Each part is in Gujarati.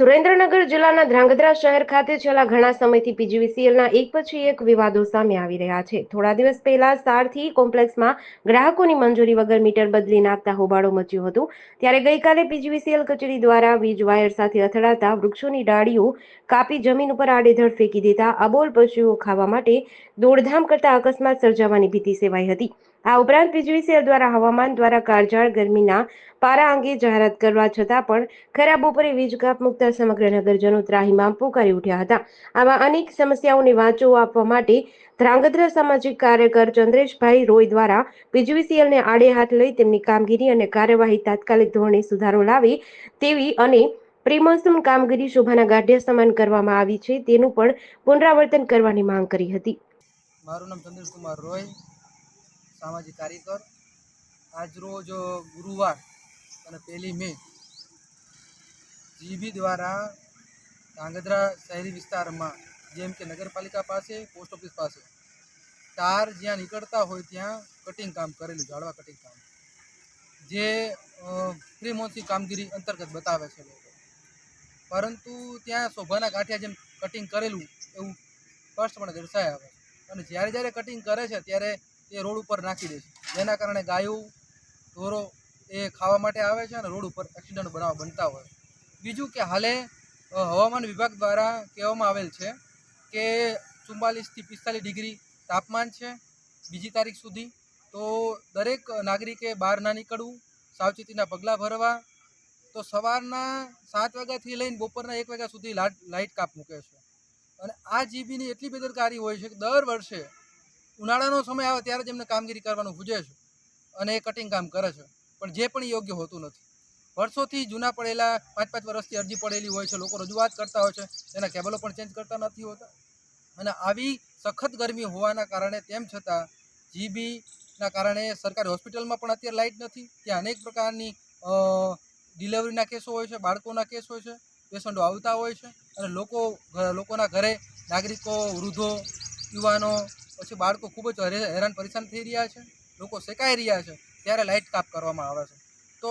સુરેન્દ્રનગર જિલ્લાના ધ્રાંગધ્રા શહેર ખાતે છેલ્લા ઘણા સમયથી પીજીવીસીએલના એક પછી એક વિવાદો સામે આવી રહ્યા છે. થોડા દિવસ પહેલા સારથી કોમ્પ્લેક્સમાં ગ્રાહકોની મંજૂરી વગર મીટર બદલી નાખતા હોબાળો મચ્યો હતો. ત્યારે ગઈકાલે પીજીવીસીએલ કચેરી દ્વારા વીજ વાયર સાથે અથડાતા વૃક્ષોની ડાળીઓ કાપી જમીન ઉપર આડેધડ ફેંકી દેતા અબોલ પશુઓ ખાવા માટે દોડધામ કરતા અકસ્માત સર્જાવાની ભીતિ સેવાઈ હતી. આ ઉપરાંત પીજીવીસીએલ દ્વારા હવામાન દ્વારા કાળઝાળ ગરમીના પારા અંગે જાહેરાત કરવા છતાં પણ ખરાબ બપોરે વીજ કાપ મુકતા સમગ્ર નગરજનો ત્રાહીમાં પોકારી ઉઠ્યા હતા. આવા અનેક સમસ્યાઓને વાંચો આપવા માટે ધ્રાંગધ્રા સામાજિક કાર્યકર ચંદ્રેશભાઈ રોય દ્વારા પીજીવીસીએલને આડે હાથ લઈ તેમની કામગીરી અને કાર્યવાહી તાત્કાલિક ધોરણે સુધારો લાવે તેવી અને પ્રિમોન્સૂન કામગીરી શોભાના ગાઢિયા સમાન કરવામાં આવી છે તેનું પણ પુનરાવર્તન કરવાની માંગ કરી હતી. મારું નામ ચંદ્રેશકુમાર રોય. સામાજિક કાર્યકર. આજરોજ ગુરુવાર અને પહેલી મે જીબી દ્વારા ધાંગધ્રા શહેરી વિસ્તારમાં, જેમ કે નગરપાલિકા પાસે, પોસ્ટ ઓફિસ પાસે, તાર જ્યાં નીકળતા હોય ત્યાં કટિંગ કામ કરેલું, ઝાડવા કટિંગ કામ. જે પ્રી મોન્સી કામગીરી અંતર્ગત બતાવે છે લોકો. પરંતુ ત્યાં શોભાના કાંઠિયા જેમ કટિંગ કરેલું, એવું સ્પષ્ટપણે દર્શાય આવે અને જ્યારે જ્યારે કટિંગ કરે છે, ત્યારે તે રોડ ઉપર નાખી દે છે. જેના કારણે ગાયો, ઢોરો એ ખાવા માટે આવે છે અને રોડ ઉપર એક્સિડન્ટ બનાવ બનતા હોય બીજું કે હાલે હવામાન વિભાગ દ્વારા કહેવામાં આવેલ છે કે ચુમ્માલીસથી પિસ્તાલીસ ડિગ્રી તાપમાન છે બીજી તારીખ સુધી. તો દરેક નાગરિકે બહાર ના નીકળવું, સાવચેતીના પગલાં ભરવા, તો સવારના સાત વાગ્યાથી લઈને બપોરના એક વાગ્યા સુધી લાઇટ કાપ મૂકે છે. અને આ જીબીની એટલી બેદરકારી હોય છે કે દર વર્ષે ઉનાળાનો સમય આવે ત્યારે જ એમને કામગીરી કરવાનું પૂજે છે અને એ કટિંગ કામ કરે છે. પણ જે પણ યોગ્ય હોતું નથી. વર્ષોથી જૂના પડેલા પાંચ પાંચ વર્ષથી અરજી પડેલી હોય છે, લોકો રજૂઆત કરતા હોય છે એના કેબલો પણ ચેન્જ કરતા નથી હોતા. અને આવી સખત ગરમી હોવાના કારણે તેમ છતાં જીબીના કારણે સરકારી હોસ્પિટલમાં પણ અત્યારે લાઇટ નથી. ત્યાં અનેક પ્રકારની ડિલિવરીના કેસો હોય છે, બાળકોના કેસ હોય છે, પેશન્ટો આવતા હોય છે અને લોકો લોકોના ઘરે નાગરિકો, વૃદ્ધો, યુવાનો પછી બાળકો ખૂબ જ હેરે- હેરાન પરેશાન થઈ રહ્યા છે, લોકો શેકાઈ રહ્યા છે, ત્યારે લાઇટ કાપ કરવામાં આવે છે. તો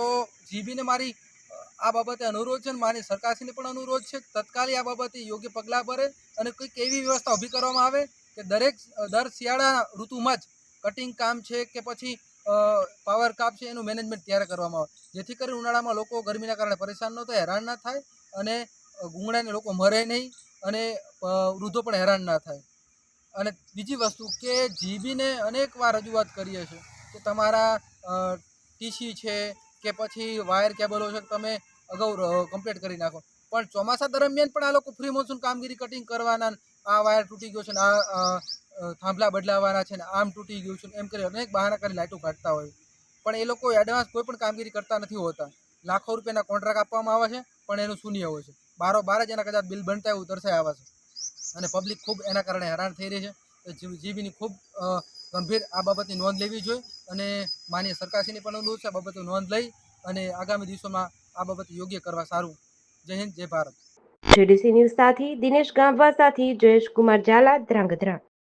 જીબીને મારી આ બાબતે અનુરોધ છે અને મારી સરકારશ્રીને પણ અનુરોધ છે તત્કાલી આ બાબતે યોગ્ય પગલાં ભરે અને કંઈક એવી વ્યવસ્થા ઊભી કરવામાં આવે કે દરેક દર શિયાળા ઋતુમાં જ કટિંગ કામ છે કે પછી પાવર કાપ છે એનું મેનેજમેન્ટ ત્યારે કરવામાં આવે. જેથી કરીને ઉનાળામાં લોકો ગરમીના કારણે પરેશાન ન થાય, હેરાન ના થાય અને ગુંગળાને લોકો મરે નહીં અને વૃદ્ધો પણ હેરાન ના થાય. અને બીજી વસ્તુ કે જીબીને અનેક વાર રજૂઆત કરીએ છીએ કે તમારા ટીસી છે કે પછી વાયર કેબલો છે, તમે અગાઉ કમ્પ્લીટ કરી નાખો. પણ ચોમાસા દરમિયાન પણ આ લોકો ફ્રી મોન્સૂન કામગીરી કટિંગ કરવાના આ વાયર તૂટી ગયો છે ને આ થાંભલા બદલાવાના છે ને આમ તૂટી ગયું છે એમ કરી અનેક બહાના કરી લાઇટો કાઢતા હોય. પણ એ લોકો એડવાન્સ કોઈ પણ કામગીરી કરતા નથી હોતા. લાખો રૂપિયાના કોન્ટ્રાક્ટ આપવામાં આવે છે, પણ એનું શૂન્ય હોય છે. બારો, બાર જ એના કદાચ બિલ બનતા એવું દર્શાવે આવે છે. અને પબ્લિક ખૂબ એના કારણે હેરાન થઈ રહી છે. તો ખૂબ ગંભીર આ બાબતની નોંધ લેવી જોઈએ અને માન્ય સરકારશ્રીની પણ અનુરોધ છે આ બાબતની નોંધ લઈ અને આગામી દિવસોમાં આ બાબત યોગ્ય કરવા સારું. જય હિન્દ, જય ભારત. જેડીસી ન્યૂઝ સાથે દિનેશ ગામવા સાથે જયેશ કુમાર ઝાલા ધ્રાંગધ્રા.